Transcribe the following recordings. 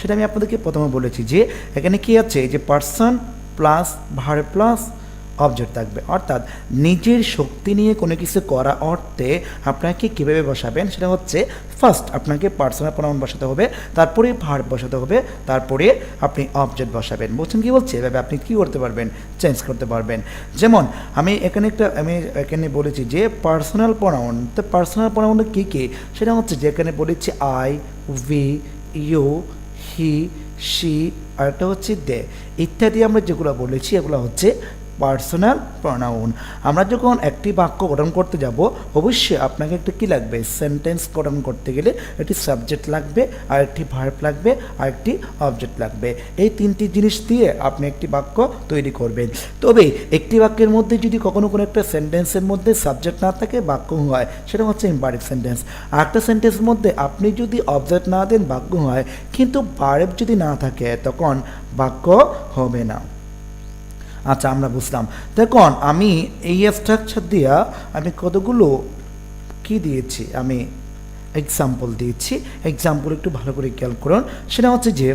সেটা আমি আপনাদেরকে প্রথমে বলেছি যে এখানে কি আছে? যে person plus verb plus object থাকবে। অর্থাৎ নিজের শক্তি নিয়ে কোনো কিছু করা অর্থে আপনাকে কীভাবে বসাবেন? সেটা হচ্ছে ফার্স্ট আপনাকে পার্সোনাল প্রনাউন বসাতে হবে, তারপরে ভার বসাতে হবে, তারপরে আপনি অবজেক্ট বসাবেন। বলছেন কী বলছে? এভাবে আপনি কী করতে পারবেন? চেঞ্জ করতে পারবেন। যেমন আমি এখানে একটা, আমি এখানে বলেছি যে পার্সোনাল প্রনাউন তো পার্সোনাল প্রনাউন কী কী? সেটা হচ্ছে যে এখানে বলেছি I we you he she আরেকটা হচ্ছে দে ইত্যাদি আমরা যেগুলো বলেছি এগুলো হচ্ছে পার্সোনাল প্রনাউন আমরা যখন একটি বাক্য গঠন করতে যাব, অবশ্যই আপনাকে একটা কী লাগবে? সেন্টেন্স গঠন করতে গেলে একটি সাবজেক্ট লাগবে আর একটি ভার্ব লাগবে আর একটি অবজেক্ট লাগবে। এই তিনটি জিনিস দিয়ে আপনি একটি বাক্য তৈরি করবেন। তবে একটি বাক্যের মধ্যে যদি কখনো কোনো একটা সেন্টেন্সের মধ্যে সাবজেক্ট না থাকে, বাক্য হয়, সেটা হচ্ছে ইম্পারেটিভ সেন্টেন্স আর একটা সেন্টেন্সের মধ্যে আপনি যদি অবজেক্ট না দেন, বাক্য হয়, কিন্তু ভার্ব যদি না থাকে, তখন বাক্য হবে না। আচ্ছা আমরা বুঝলাম। দেখুন, আমি এই স্ট্রাকচার দিয়া আমি কতগুলো কি দিয়েছি? আমি এক্সাম্পল দিয়েছি। এক্সাম্পল একটু ভালো করে খেয়াল করুন। সেটা হচ্ছে যে,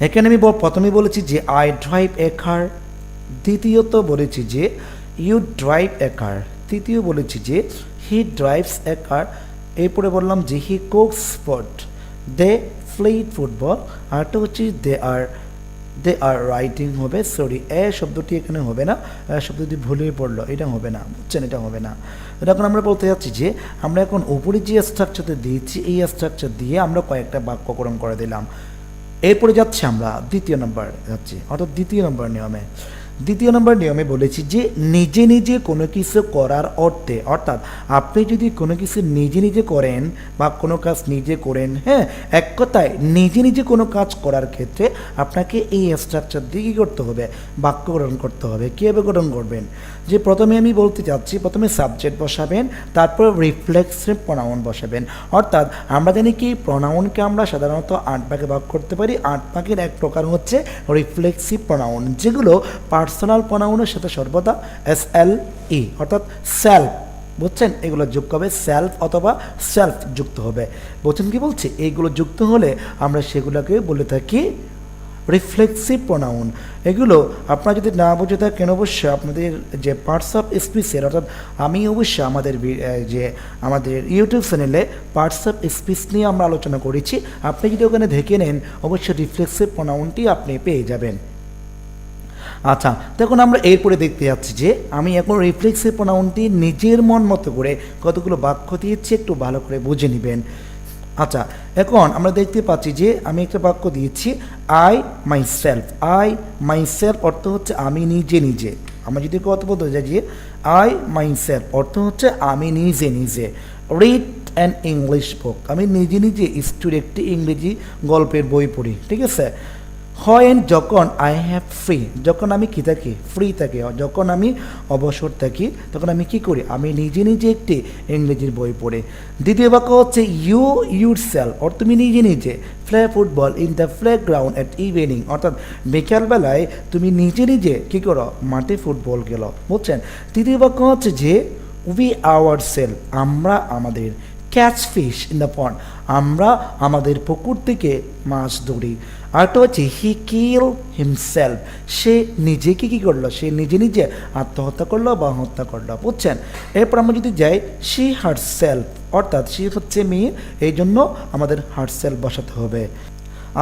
এখানে আমি প্রথমে বলেছি যে আই ড্রাইভ এ কার দ্বিতীয়ত বলেছি যে ইউ ড্রাইভ এ কার তৃতীয় বলেছি যে হি ড্রাইভস এ কার এরপরে বললাম যে he cooks food they played football আরটা হচ্ছে দে আর দে আর রাইটিং হবে সরি এ শব্দটি এখানে হবে না শব্দটি ভুলে পড়ল, এটা হবে না, বুঝছেন, এটা হবে না। এখন আমরা বলতে যাচ্ছি যে, আমরা এখন উপরে যে স্ট্রাকচারটা দিয়েছি, এই স্ট্রাকচার দিয়ে আমরা কয়েকটা বাক্যকরণ করে দিলাম। এরপরে যাচ্ছি আমরা, দ্বিতীয় নম্বর যাচ্ছি, অর্থাৎ দ্বিতীয় নম্বর নিয়মে। দ্বিতীয় নম্বর নিয়মে বলেছি যে নিজে নিজে কোনো কিছু করার অর্থে, অর্থাৎ আপনি যদি কোনো কিছু নিজে নিজে করেন বা কোনো কাজ নিজে করেন হ্যাঁ এক কথায় নিজে নিজে কোনো কাজ করার ক্ষেত্রে আপনাকে এই স্ট্রাকচার দিয়ে কী করতে হবে? বাক্য গঠন করতে হবে। কীভাবে গঠন করবেন? যে প্রথমে আমি বলতে চাচ্ছি, প্রথমে সাবজেক্ট বসাবেন, তারপর রিফ্লেক্সিভ প্রনাউন বসাবেন। অর্থাৎ আমরা জানি কি প্রনাউনকে আমরা সাধারণত আট ভাগে ভাগ করতে পারি। আট ভাগের এক প্রকার হচ্ছে রিফ্লেক্সিভ প্রনাউন যেগুলো পার্সোনাল প্রনাউনের সাথে সর্বদা এস এল ই অর্থাৎ সেলফ বুঝছেন? এগুলো যুক্ত হবে সেলফ অথবা সেলফ যুক্ত হবে। বুঝছেন কি বলছি? এইগুলো যুক্ত হলে আমরা সেগুলোকে বলে থাকি রিফ্লেক্সিভ প্রোনাউন এগুলো আপনারা যদি না বুঝে থাকেন অবশ্যই আপনাদের যে পার্টস অফ স্পিচের অর্থাৎ আমি অবশ্যই আমাদের যে আমাদের ইউটিউব চ্যানেলে পার্টস অফ স্পিচ নিয়ে আমরা আলোচনা করেছি, আপনি যদি ওখানে দেখে নেন অবশ্যই রিফ্লেক্সিভ প্রোনাউনটি আপনি পেয়ে যাবেন। আচ্ছা দেখুন আমরা এরপরে দেখতে যাচ্ছি যে আমি এখন রিফ্লেক্সিভ প্রোনাউনটি নিজের মন মতো করে কতগুলো বাক্য দিয়েছি একটু ভালো করে বুঝে নেবেন। আচ্ছা এখন আমরা দেখতে পাচ্ছি যে আমি একটা বাক্য দিয়েছি I myself I myself অর্থ হচ্ছে আমি নিজে নিজে। আমরা যদি কথা বলতে যাই যে আই মাই সেলফ অর্থ হচ্ছে আমি নিজে নিজে। রিড অ্যান ইংলিশ বুক আমি নিজে নিজে স্টুড একটি ইংরেজি গল্পের বই পড়ি, ঠিক আছে? হয় যখন আই হ্যাভ ফ্রি যখন আমি কী থাকি? ফ্রি থাকি। যখন আমি অবসর থাকি, তখন আমি কি করি? আমি নিজে নিজে একটি ইংরেজির বই পড়ে। দ্বিতীয় বাক্য হচ্ছে ইউ ইউর সেল অর তুমি নিজে নিজে। Play football in the playground at evening অর্থাৎ বিকালবেলায় তুমি নিজে নিজে কী করো? মাঠে ফুটবল গেল বুঝছেন? তৃতীয় বাক্য হচ্ছে যে উই আওয়ার সেল আমরা আমাদের। Catch fish in the pond আমরা আমাদের পুকুর থেকে মাছ ধরি। আরেকটা হচ্ছে হি কিল হিমসেলফ সে নিজেকে কী করল? সে নিজে নিজে আত্মহত্যা করল বা হত্যা করল, বুঝছেন? এরপর আমরা যদি যাই সি হার্ট সেলফ অর্থাৎ সে হচ্ছে মেয়ে, এই জন্য আমাদের হার্ট সেলফ বসাতে হবে।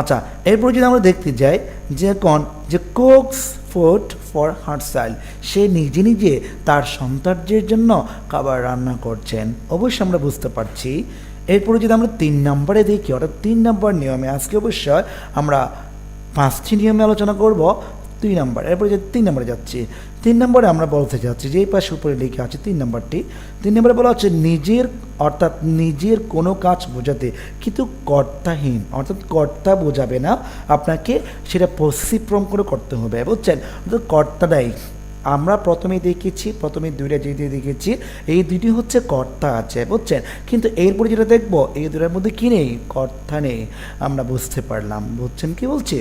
আচ্ছা এরপর যদি আমরা দেখতে যাই, যে কোন যে cooks food for her child সে নিজে নিজে তার সন্তানদের জন্য খাবার রান্না করছেন। অবশ্যই আমরা বুঝতে পারছি এরপরে যদি আমরা তিন নম্বরে দেখি, অর্থাৎ তিন নম্বর নিয়মে, আজকে অবশ্যই আমরা পাঁচটি নিয়মে আলোচনা করব, দুই নম্বর। এরপরে যে তিন নম্বরে যাচ্ছি, তিন নম্বরে আমরা বলতে যাচ্ছি যে এই পাশে উপরে লিখে আছে তিন নম্বরটি, তিন নম্বরে বলা হচ্ছে নিজের, অর্থাৎ নিজের কোনো কাজ বোঝাতে কিন্তু কর্তাহীন, অর্থাৎ কর্তা বোঝাবে না, আপনাকে সেটা পরিশ্রম করে করতে হবে, বুঝছেন? অর্থাৎ কর্তাটাই আমরা প্রথমে দেখেছি, প্রথমে দুইটা যেটি দেখেছি, এই দুইটি হচ্ছে কর্তা আছে, বুঝছেন? কিন্তু এরপরে যেটা দেখব, এই দুটার মধ্যে কী নেই? কর্তা নেই, আমরা বুঝতে পারলাম, বুঝছেন কি বলছি?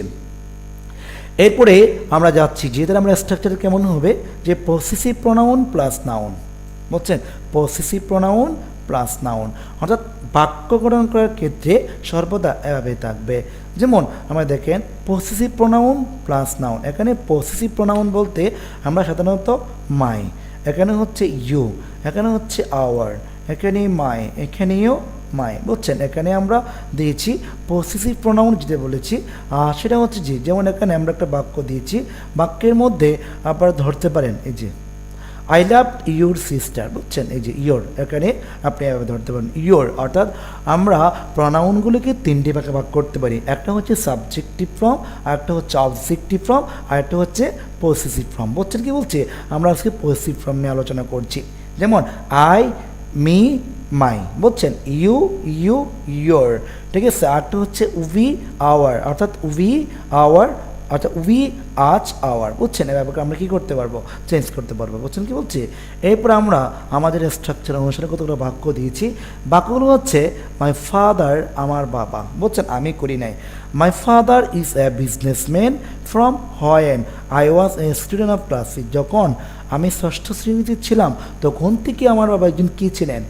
এরপরে আমরা যাচ্ছি যেটার আমরা স্ট্রাকচার কেমন হবে? যে পসেসিভ প্রোনাউন প্লাস নাউন বুঝছেন? Possessive pronoun plus noun. অর্থাৎ বাক্য গঠন করার ক্ষেত্রে সর্বদা এভাবে থাকবে। যেমন আমরা দেখেন পসেসিভ প্রোনাউন প্লাস নাউন এখানে পসেসিভ প্রোনাউন বলতে আমরা সাধারণত মাই এখানে হচ্ছে ইউ এখানে হচ্ছে আওয়ার এখানে মাই এখানেও মাই বুঝছেন? এখানে আমরা দিয়েছি পসেসিভ প্রোনাউন যেটা বলেছি। সেটা হচ্ছে যে, যেমন এখানে আমরা একটা বাক্য দিয়েছি। বাক্যের মধ্যে আপনারা ধরতে পারেন, এই যে আই লাভ ইউর সিস্টার বুঝছেন? এই যে ইয়োর এখানে আপনি ধরতে পারেন ইয়োর অর্থাৎ আমরা প্রনাউনগুলোকে তিনটি ভাগে ভাগ করতে পারি। একটা হচ্ছে সাবজেক্টিভ ফর্ম আর একটা হচ্ছে অবজেক্টিভ ফর্ম আর একটা হচ্ছে পসেসিভ ফর্ম বুঝছেন কি বলছে? আমরা আজকে পসেসিভ ফর্ম নিয়ে আলোচনা করছি। যেমন আই মি মাই বুঝছেন? ইউ ইউ ইয়োর ঠিক আছে? আরটা হচ্ছে উই আওয়ার অর্থাৎ উই আওয়ার অর্থাৎ উই আজ আওয়ার বুঝছেন? এভাবে আমরা কী করতে পারব? চেঞ্জ করতে পারব, বুঝছেন কি বলছি? এরপর আমরা আমাদের স্ট্রাকচার অনুসারে কতগুলো বাক্য দিয়েছি। বাক্যগুলো হচ্ছে মাই ফাদার আমার বাবা। বুঝছেন? আমি করি নাই। My father is a businessman from when I was a student of class যখন আমি ষষ্ঠ শ্রেণীতে ছিলাম, তখন থেকে আমার বাবা একজন কী ছিলেন?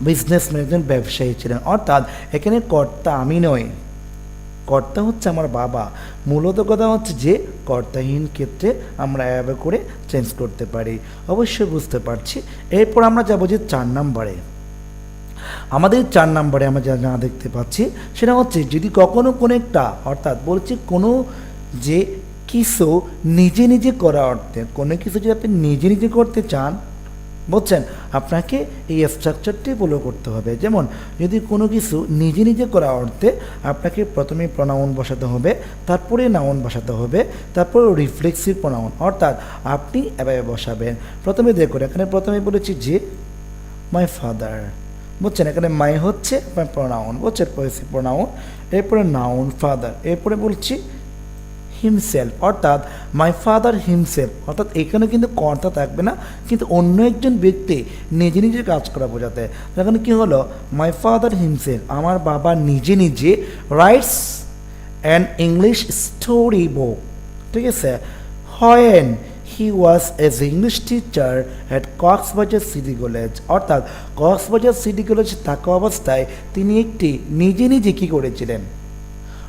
বিজনেসম্যান একজন ব্যবসায়ী ছিলেন। অর্থাৎ এখানে কর্তা আমি নই। কর্তা হচ্ছে আমার বাবা। মূলত কথা হচ্ছে যে, কর্তাহীন ক্ষেত্রে আমরা এভাবে করে চেঞ্জ করতে পারি। অবশ্যই বুঝতে পারছি। এরপর আমরা যাব যে চার নম্বরে। আমাদের চার নম্বরে আমরা যা যা দেখতে পাচ্ছি, সেটা হচ্ছে যদি কখনো কোনো একটা, অর্থাৎ বলছি কোনো যে কিছু নিজে নিজে করা অর্থে, কোনো কিছু যদি আপনি নিজে নিজে করতে চান বুঝছেন? আপনাকে এই স্ট্রাকচারটি ফলো করতে হবে। যেমন, যদি কোনো কিছু নিজে নিজে করা অর্থে আপনাকে প্রথমে প্রনাউন বসাতে হবে, তারপরে নাউন বসাতে হবে, তারপর রিফ্লেক্সিভ প্রনাউন অর্থাৎ আপনি এভাবে বসাবেন। প্রথমে দেখুন, এখানে প্রথমে বলেছি যে মাই ফাদার বুঝছেন? এখানে মাই হচ্ছে প্রনাউন বুঝছেন? পয়েসি প্রনাউন এরপরে নাউন ফাদার এরপরে বলছি হিমসেলফ অর্থাৎ মাই ফাদার হিমসেলফ অর্থাৎ এখানে কিন্তু কর্তা থাকবে না, কিন্তু অন্য একজন ব্যক্তি নিজে নিজে কাজ করা বোঝাতে। এখানে কি হলো? মাই ফাদার হিমসেলফ আমার বাবা নিজে নিজে writes an English story book ঠিক আছে? When he was as English teacher at Cox's Bazar city college অর্থাৎ কক্সবাজার সিটি কলেজ থাকা অবস্থায় তিনি একটি নিজে নিজে কী করেছিলেন?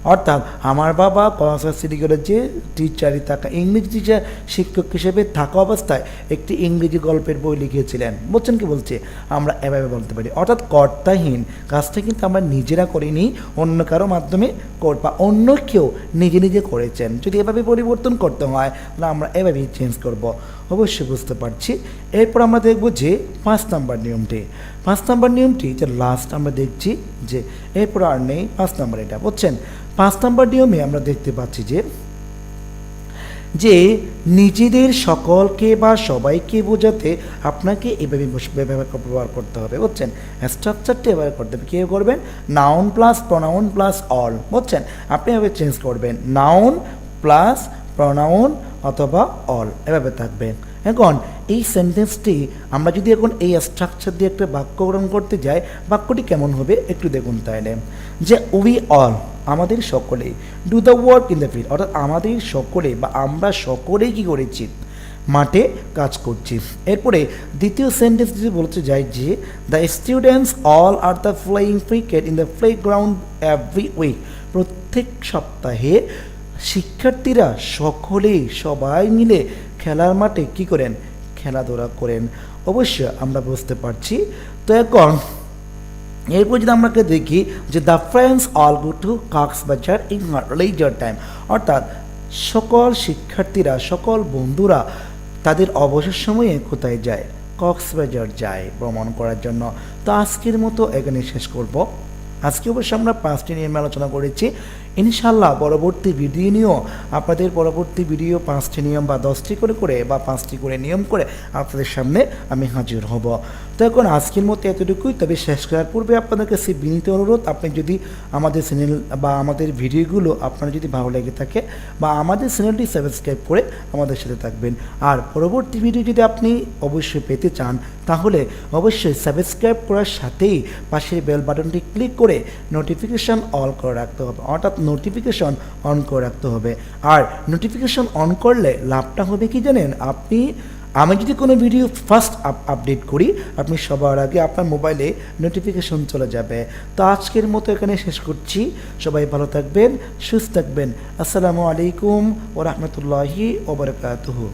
অর্থাৎ আমার বাবা কক্সবাজার সিটি কলেজে টিচারই থাকা, ইংরেজি টিচার শিক্ষক হিসেবে থাকা অবস্থায় একটি ইংরেজি গল্পের বই লিখেছিলেন। বলছেন কি বলছে? আমরা এভাবে বলতে পারি। অর্থাৎ কর্তাহীন কাজটা কিন্তু আমরা নিজেরা করিনি, অন্য কারও মাধ্যমে বা অন্য কেউ নিজে নিজে করেছেন। যদি এভাবে পরিবর্তন করতে হয়, তাহলে আমরা এভাবেই চেঞ্জ করব। অবশ্যই বুঝতে পারছি। এরপর আমরা দেখব যে পাঁচ নাম্বার নিয়মটি। পাঁচ নাম্বার নিয়মটি যে লাস্ট আমরা দেখছি যে এরপর আর নেই, পাঁচ নাম্বার এটা, বুঝছেন? পাঁচ নাম্বার নিয়মে আমরা দেখতে পাচ্ছি যে যে নিজেদের সকলকে বা সবাইকে বোঝাতে আপনাকে এভাবে ব্যবহার করতে হবে, বুঝছেন? স্ট্রাকচারটা ব্যবহার করতে হবে। কী করবেন noun plus pronoun plus all বুঝছেন? আপনি এভাবে চেঞ্জ করবেন। নাউন প্লাস প্রনাউন অথবা অল এভাবে থাকবে। এখন, এই সেন্টেন্সটি আমরা যদি এখন এই স্ট্রাকচার দিয়ে একটা বাক্য গ্রহণ করতে যাই, বাক্যটি কেমন হবে একটু দেখুন তাইলে যে উই অল আমাদের সকলেই do the work in the field অর্থাৎ আমাদের সকলে বা আমরা সকলেই কী করেছি? মাঠে কাজ করছি। এরপরে দ্বিতীয় সেন্টেন্স যদি বলতে যাই যে the students all are the playing cricket in the playground every week প্রত্যেক সপ্তাহে শিক্ষার্থীরা সকলেই সবাই মিলে খেলার মাঠে কি করেন? খেলাধুলা করেন। অবশ্যই আমরা বুঝতে পারছি। তো এখন, এরপর যদি আমরা দেখি যে the friends all go to Cox's Bazar in leisure time. অর্থাৎ সকল শিক্ষার্থীরা, সকল বন্ধুরা তাদের অবসর সময়ে কোথায় যায়? কক্সবাজার যায় ভ্রমণ করার জন্য। তো আজকের মতো এখানে শেষ করব। আজকে অবশ্য আমরা পাঁচটি নিয়মে আলোচনা করেছি। ইনশাল্লাহ পরবর্তী ভিডিও নিয়েও আপনাদের পরবর্তী ভিডিও পাঁচটি নিয়ম বা দশটি করে করে বা পাঁচটি করে নিয়ম করে আপনাদের সামনে আমি হাজির হব। তো এখন আজকের মতো এতটুকুই। তবে শেষ করার পূর্বে আপনাদের কাছে বিনীত অনুরোধ, আপনি যদি আমাদের চ্যানেল বা আমাদের ভিডিওগুলো আপনার যদি ভালো লেগে থাকে বা আমাদের চ্যানেলটি সাবস্ক্রাইব করে আমাদের সাথে থাকবেন। আর পরবর্তী ভিডিও যদি আপনি অবশ্যই পেতে চান, তাহলে অবশ্যই সাবস্ক্রাইব করার সাথেই পাশের বেল বাটনটি ক্লিক করে নোটিফিকেশান অল করে রাখতে হবে। অর্থাৎ নোটিফিকেশন অন করে রাখতে হবে। আর নোটিফিকেশন অন করলে লাভটা হবে কি জানেন? আপনি, আমি যদি কোনো ভিডিও ফার্স্ট আপডেট করি, আপনি সবার আগে আপনার মোবাইলে নোটিফিকেশন চলে যাবে। তো আজকের মতো এখানে শেষ করছি। সবাই ভালো থাকবেন, সুস্থ থাকবেন। আসসালামু আলাইকুম ও রহমতুল্লাহি ওবরকাতুহু